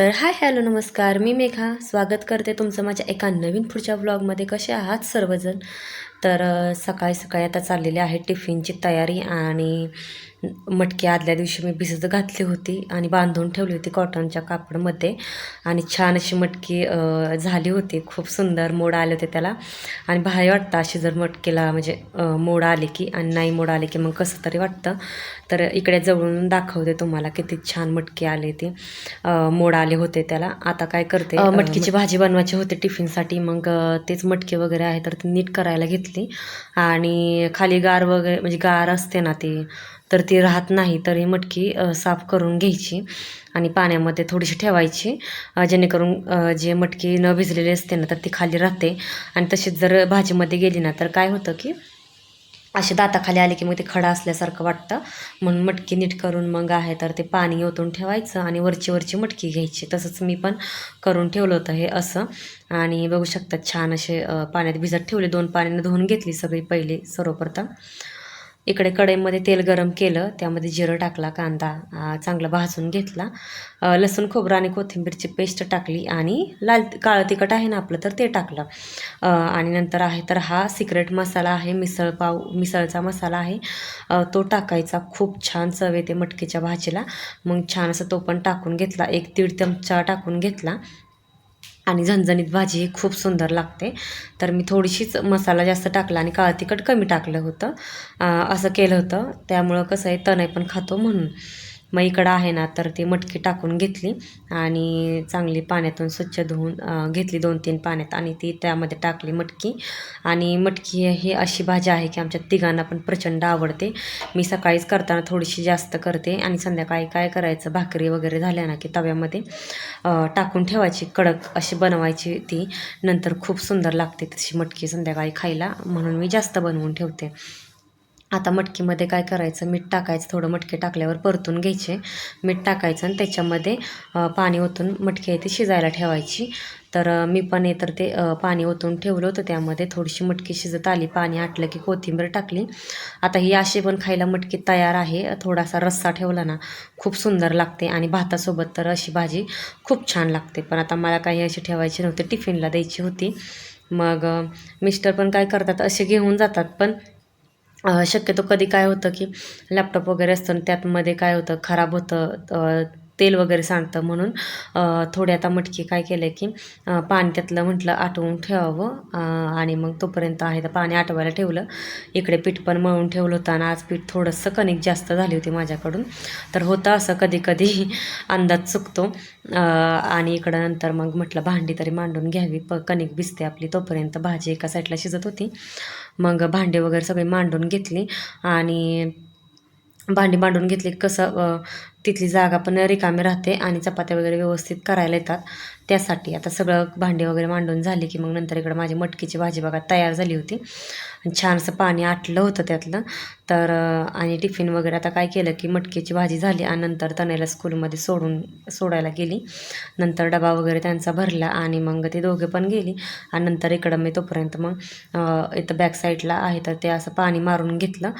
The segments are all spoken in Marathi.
तर हाय हॅलो नमस्कार. मी मेघा. स्वागत करते तुमचं माझ्या एका नवीन पुढच्या ब्लॉगमध्ये कसे आहात सर्वजण? तर सकाळी सकाळी आता चाललेली आहे टिफिनची तयारी आणि मटकी आदल्या दिवशी मी भिजत घातली होती आणि बांधून ठेवली होती कॉटनच्या कापडमध्ये आणि छान अशी मटकी झाली होती. खूप सुंदर मोड आले होते त्याला. आणि भारी वाटतं अशी जर मटकीला म्हणजे मोड आले की आणि नाही मोड आले की मग कसं तरी वाटतं. तर इकडे जवळून दाखवते तुम्हाला किती छान मटकी आली ती. मोड आले होते त्याला. आता काय करते मटकीची भाजी बनवायची होती टिफिनसाठी. मग तेच मटकी वगैरे आहे तर ती नीट करायला घेतली आणि खाली गार वगैरे म्हणजे गार असते ना ती तर ती राहत नाही तर ही मटकी साफ करून घ्यायची आणि पाण्यामध्ये थोडीशी ठेवायची. जेणेकरून जे मटकी न भिजलेली असते ना तर ती खाली राहते. आणि तशीच जर भाजीमध्ये गेली ना तर काय होतं की असे दाताखाली आले की मग ते खडा असल्यासारखं वाटतं. म्हणून मटकी नीट करून मग आहे तर ते पाणी ओतून ठेवायचं आणि वरची वरची मटकी घ्यायची. तसंच मी पण करून ठेवलं होतं हे असं. आणि बघू शकतात छान असे पाण्यात भिजत ठेवले. दोन पाण्याने धुवून घेतली सगळी पहिली सर्वप्रथम. इकडे कढईमध्ये तेल गरम केलं त्यामध्ये जिरं टाकला कांदा चांगला भाजून घेतला. लसूण खोबरं आणि कोथिंबीरची पेस्ट टाकली आणि लाल काळं तिखट आहे ना आपलं तर ते टाकलं. आणि नंतर आहे तर हा सिक्रेट मसाला आहे मिसळ पाव मिसळचा मसाला आहे. तो टाकायचा खूप छान चव येते मटकीच्या भाजीला. मग छान असं तो पण टाकून घेतला एक दीड चमचा टाकून घेतला. आणि झणझणीत भाजी ही खूप सुंदर लागते. तर मी थोडीशीच मसाला जास्त टाकला आणि काळं तिखट कमी टाकलं होतं. असं केलं होतं. त्यामुळं कसं आहे तणय पण खातो म्हणून. मग इकडं आहे ना तर ती मटकी टाकून घेतली आणि चांगली पाण्यातून स्वच्छ धुवून घेतली दोन तीन पाण्यात आणि ती त्यामध्ये टाकली मटकी. आणि मटकी ही अशी भाजी आहे की आमच्या तिघांना पण प्रचंड आवडते. मी सकाळीच करताना थोडीशी जास्त करते आणि संध्याकाळी काय करायचं भाकरी वगैरे झाल्या ना की तव्यामध्ये टाकून ठेवायची कडक अशी बनवायची ती. नंतर खूप सुंदर लागते तशी मटकी संध्याकाळी खायला म्हणून मी जास्त बनवून ठेवते. आता मटकीमध्ये काय करायचं? मीठ टाकायचं थोडं मटकी टाकल्यावर परतून घ्यायचे. मीठ टाकायचं आणि त्याच्यामध्ये पाणी ओतून मटकी आहे ती शिजायला ठेवायची. तर मी पण हे तर ते पाणी ओतून ठेवलं होतं. त्यामध्ये थोडीशी मटकी शिजत आली. पाणी आटलं की कोथिंबीर टाकली. आता ही अशी पण खायला मटकी तयार आहे. थोडासा रस्सा ठेवला ना खूप सुंदर लागते. आणि भातासोबत तर अशी भाजी खूप छान लागते. पण आता मला काही अशी ठेवायची नव्हती. टिफिनला द्यायची होती. मग मिस्टर पण काय करतात असे घेऊन जातात. पण शक्यतो कधी काय होतं की लॅपटॉप वगैरे असतं आणि त्यातमध्ये काय होतं खराब होतं तेल वगैरे सांडतं म्हणून थोडे आता मटकी काय केलं की पाणी त्यातलं म्हटलं आटवून ठेवावं आणि मग तोपर्यंत आहे तर पाणी आटवायला ठेवलं. इकडे पीठ पण मळून ठेवलं होतं आणि आज पीठ थोडंसं कणिक जास्त झाली होती माझ्याकडून. तर होतं असं कधी कधी अंदाज चुकतो. आणि इकडं नंतर मग म्हटलं भांडी तरी मांडून घ्यावी. प कणिक भिजते आपली तोपर्यंत भाजी एका साईडला शिजत होती. मग भांडी वगैरे सगळी मांडून घेतली आणि भांडी मांडून घेतली कसं तिथली जागा पण रिकामी राहते आणि चपात्या वगैरे व्यवस्थित करायला येतात. त्यासाठी आता सगळं भांडे वगैरे मांडून झाली की मग नंतर इकडं माझी मटकीची भाजी बघा तयार झाली होती. छानसं पाणी आटलं होतं त्यातलं. तर आणि टिफिन वगैरे आता काय केलं की मटकीची भाजी झाली आणि नंतर तनेला स्कूलमध्ये सोडून सोडायला गेली. नंतर डबा वगैरे त्यांचा भरला आणि मग ते दोघे पण गेली. आणि नंतर इकडं मी तोपर्यंत मग इथं बॅक साईडला आहे तर ते असं पाणी मारून घेतलं.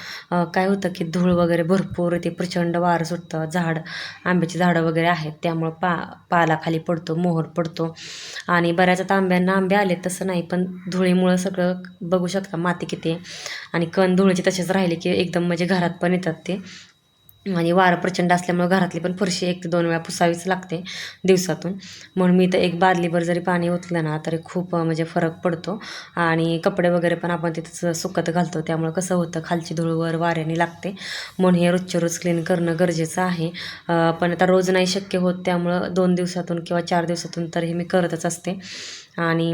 काय होतं की धूळ वगैरे भरपूर ते प्रचंड वारं सुटतं झाड आंब्याची झाडं वगैरे आहेत त्यामुळं पा पाला खाली पडतो मोहर पडतो. आणि बऱ्याच आता आंब्यांना आंबे आले तसं नाही पण धुळीमुळं सगळं बघू शकता माती किती आणि कण धुळीचे तसेच राहिले की एकदम म्हणजे घरात पण येतात ते. आणि वारं प्रचंड असल्यामुळं घरातली पण फरशी एक ते दोन वेळा पुसावीच लागते दिवसातून. म्हणून मी तर एक बादलीभर जरी पाणी ओतलं ना तरी खूप म्हणजे फरक पडतो. आणि कपडे वगैरे पण आपण तिथंच सुकत घालतो. त्यामुळं कसं होतं खालची धूळवर वाऱ्याने लागते. म्हणून हे रोजच्या रोज क्लीन करणं गरजेचं आहे. पण आता रोज नाही शक्य होत त्यामुळं दोन दिवसातून किंवा चार दिवसातून तर हे मी करतच असते. आणि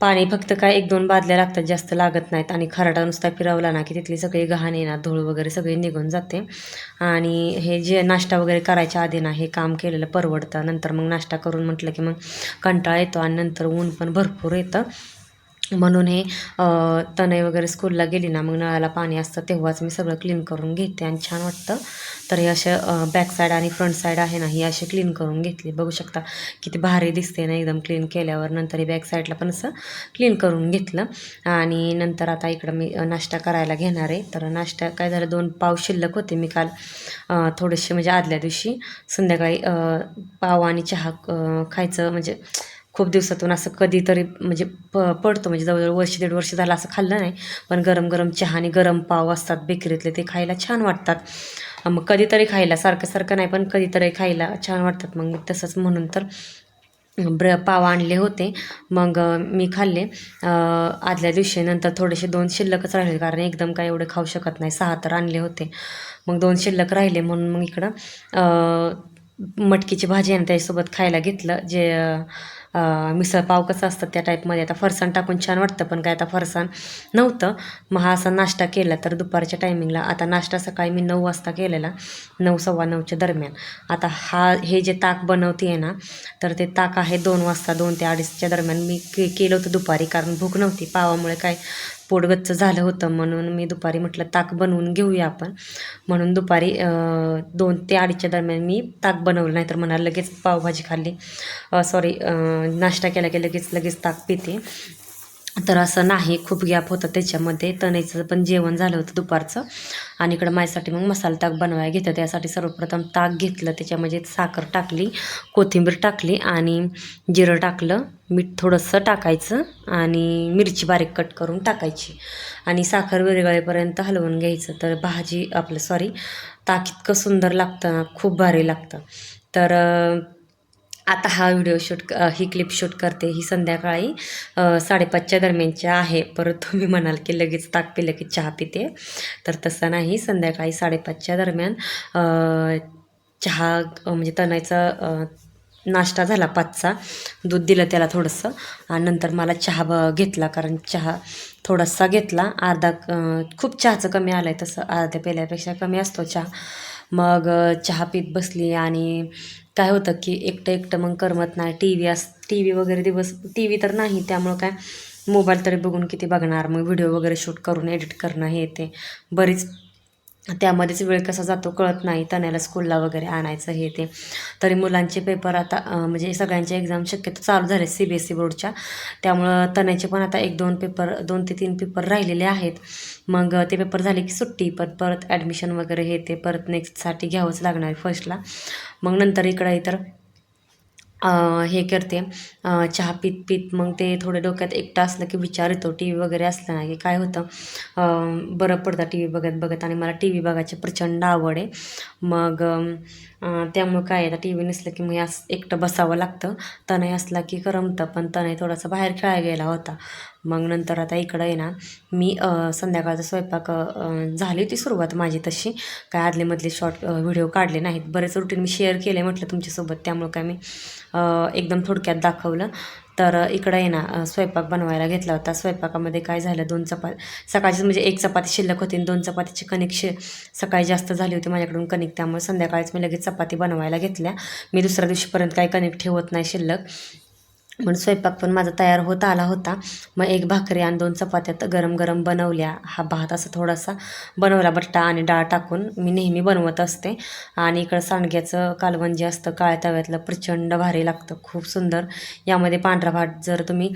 पाणी फक्त काय एक दोन बादल्या लागतात जास्त लागत नाहीत. आणि खराटा नुसता फिरवला ना की तिथली सगळी घाण येणार धूळ वगैरे सगळी निघून जाते. आणि हे जे नाश्ता वगैरे करायच्या आधी ना हे काम केलेलं परवडतं. नंतर मग नाश्ता करून म्हटलं की मग कंटाळा येतो आणि नंतर ऊन पण भरपूर येतं. म्हणून हे अ, तनय वगैरे स्कूलला गेली ना मग नळाला पाणी असतं तेव्हाच मी सगळं क्लीन करून घेते आणि छान वाटतं. तर हे अशा बॅक साईड आणि फ्रंट साईड आहे ना ही अशी क्लीन करून घेतली. बघू शकता किती भारी दिसते ना एकदम क्लीन केल्यावर. नंतर हे बॅक साईडला पण असं क्लीन करून घेतलं. आणि नंतर आता इकडं मी नाश्ता करायला घेणार आहे. तर नाश्ता काय झालं दोन पाव शिल्लक होते मी काल. थोडेसे म्हणजे आदल्या दिवशी संध्याकाळी पाव आणि चहा खायचं म्हणजे खूप दिवसातून असं कधीतरी म्हणजे प पडतो. म्हणजे जवळजवळ वर्ष दीड वर्ष झालं असं खाल्लं नाही. पण गरम गरम चहा आणि गरम पाव असतात बेकरीतले ते खायला छान वाटतात. मग कधीतरी खायला सारखं सारखं नाही पण कधीतरी खायला छान वाटतात. मग मी तसंच म्हणून तर ब्र पाव आणले होते. मग मी खाल्ले. आदल्या दिवशी नंतर थोडेसे दोन शिल्लकच राहिले कारण एकदम काय एवढे खाऊ शकत नाही. सहा तर आणले होते. मग दोन शिल्लक राहिले म्हणून मग इकडं मटकीची भाजी आणि त्याच्यासोबत खायला घेतलं. जे मिसळपाव कसं असतं त्या टाईपमध्ये आता फरसाण टाकून छान वाटतं पण काय आता फरसाण नव्हतं. मग हा असा नाश्ता केला तर दुपारच्या टायमिंगला आता नाश्ता सकाळी मी नऊ वाजता केलेला नऊ सव्वा नऊच्या दरम्यान. आता हा हे जे ताक बनवते आहे ना तर ते ताक आहे दोन वाजता दोन ते अडीचच्या दरम्यान मी के केलं होतं दुपारी कारण भूक नव्हती. पावामुळे काय पोटगच्च झालं होतं म्हणून मी दुपारी म्हटलं ताक बनवून घेऊया आपण. म्हणून दुपारी दोन ते अडीचच्या दरम्यान मी ताक बनवलं नाही तर म्हणा लगेच पावभाजी खाल्ली. सॉरी नाश्ता केला की लगेच लगेच ताक पिते. तर असं नाही खूप गॅप होता त्याच्यामध्ये. तणेचं पण जेवण झालं होतं दुपारचं. आणि इकडं माझ्यासाठी मग मसाला ताक बनवायला घेतं त्यासाठी सर्वप्रथम ताक घेतलं. त्याच्यामध्ये साखर टाकली कोथिंबीर टाकली आणि जिरं टाकलं. मीठ थोडंसं टाकायचं आणि मिरची बारीक कट करून टाकायची. आणि साखर विरगळेपर्यंत हलवून घ्यायचं. तर भाजी आपलं सॉरी ताक इतकं सुंदर लागतं खूप भारी लागतं. तर आता हा व्हिडिओ शूट ही क्लिप शूट करते ही संध्याकाळी साडेपाचच्या दरम्यानची आहे. परत तुम्ही म्हणाल की लगेच ताक पिलं की चहा पिते. तर तसं नाही संध्याकाळी साडेपाचच्या दरम्यान चहा म्हणजे तणायचा नाश्ता झाला पाचचा. दूध दिलं त्याला थोडंसं आणि नंतर मला चहा ब घेतला. कारण चहा थोडासा घेतला. अर्धा खूप चहाचं कमी आलं आहे तसं. अर्ध्या पेल्यापेक्षा कमी असतो चहा. मग चहा पीत बसली आणि काय होतं की एकटं एकटं मग करमत नाही. टी व्ही अस टी व्ही वगैरे दिवस टी व्ही तर नाही त्यामुळं काय? मोबाईल तरी बघून किती बघणार? मग व्हिडिओ वगैरे शूट करून एडिट करणं हे ते. बरीच त्यामध्येच वेळ कसा जातो कळत नाही. तण्याला स्कूलला वगैरे आणायचं हे ते. तरी मुलांचे पेपर आता म्हणजे सगळ्यांचे एक्झाम शक्यतो चालू झाले सी बी एस सी बोर्डच्या त्यामुळं तण्याचे पण आता एक दोन पेपर दोन ते तीन पेपर राहिलेले आहेत. मग ते पेपर झाले की सुट्टी पण परत ॲडमिशन वगैरे हे ते परत नेक्स्टसाठी घ्यावंच लागणार आहे फर्स्टला मग नंतर इकडं इतर हे करते. चहा पीत पीत मग ते थोडं डोक्यात एकटं असलं की विचार येतो. टी व्ही वगैरे असलं ना की काय होतं? बरं पडतं टी व्ही बघत बघत आणि मला टी व्ही बघायची प्रचंड आवड आहे. मग त्यामुळं काय आता टी व्ही नसलं की मग असं एकटं बसावं लागतं. तनय असला की करमतं पण तनय थोडासा बाहेर खेळायला गेला होता. मग नंतर आता इकडं आहे ना मी संध्याकाळचा स्वयंपाक झाली होती सुरुवात माझी तशी. काय आदलेमधले शॉर्ट व्हिडिओ काढले नाहीत. बरेच रुटीन मी शेअर केले म्हटलं तुमच्यासोबत. त्यामुळं काय मी एकदम थोडक्यात दाखवलं. तर इकडं आहे ना स्वयंपाक बनवायला घेतला होता. स्वयंपाकामध्ये काय झालं दोन चपाती सकाळची म्हणजे एक चपाती शिल्लक होती आणि दोन चपातीची कणिक सकाळी जास्त झाली होती माझ्याकडून कणिक. त्यामुळे संध्याकाळीच मी लगेच चपाती बनवायला घेतल्या. मी दुसऱ्या दिवशीपर्यंत काही कणिक ठेवत नाही शिल्लक. म्हणून स्वयंपाक पण माझा तयार होत आला होता. मग एक भाकरी आणि दोन चपात्यात गरम गरम बनवल्या. हा भात असा थोडासा बनवला बट्टा आणि डाळ टाकून मी नेहमी बनवत असते. आणि इकडं सांडग्याचं कालवण जे असतं काळ्या तव्यातलं प्रचंड भारी लागतं खूप सुंदर. यामध्ये पांढरा भात जर तुम्ही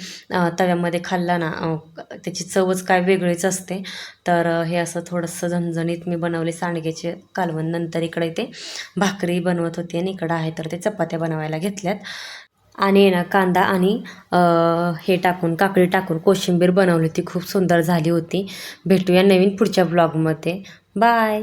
तव्यामध्ये खाल्ला ना त्याची चवच काय वेगळीच असते. तर हे असं थोडंसं झणझणीत मी बनवले सांडग्याचे कालवण. नंतर इकडे ते भाकरी बनवत होते आणि इकडं आहे तर ते चपात्या बनवायला घेतल्यात. आणि ना कांदा आणि हे टाकून काकडी टाकून कोशिंबीर बनवली होती. खूप सुंदर झाली होती. भेटूया नवीन पुढच्या ब्लॉगमध्ये बाय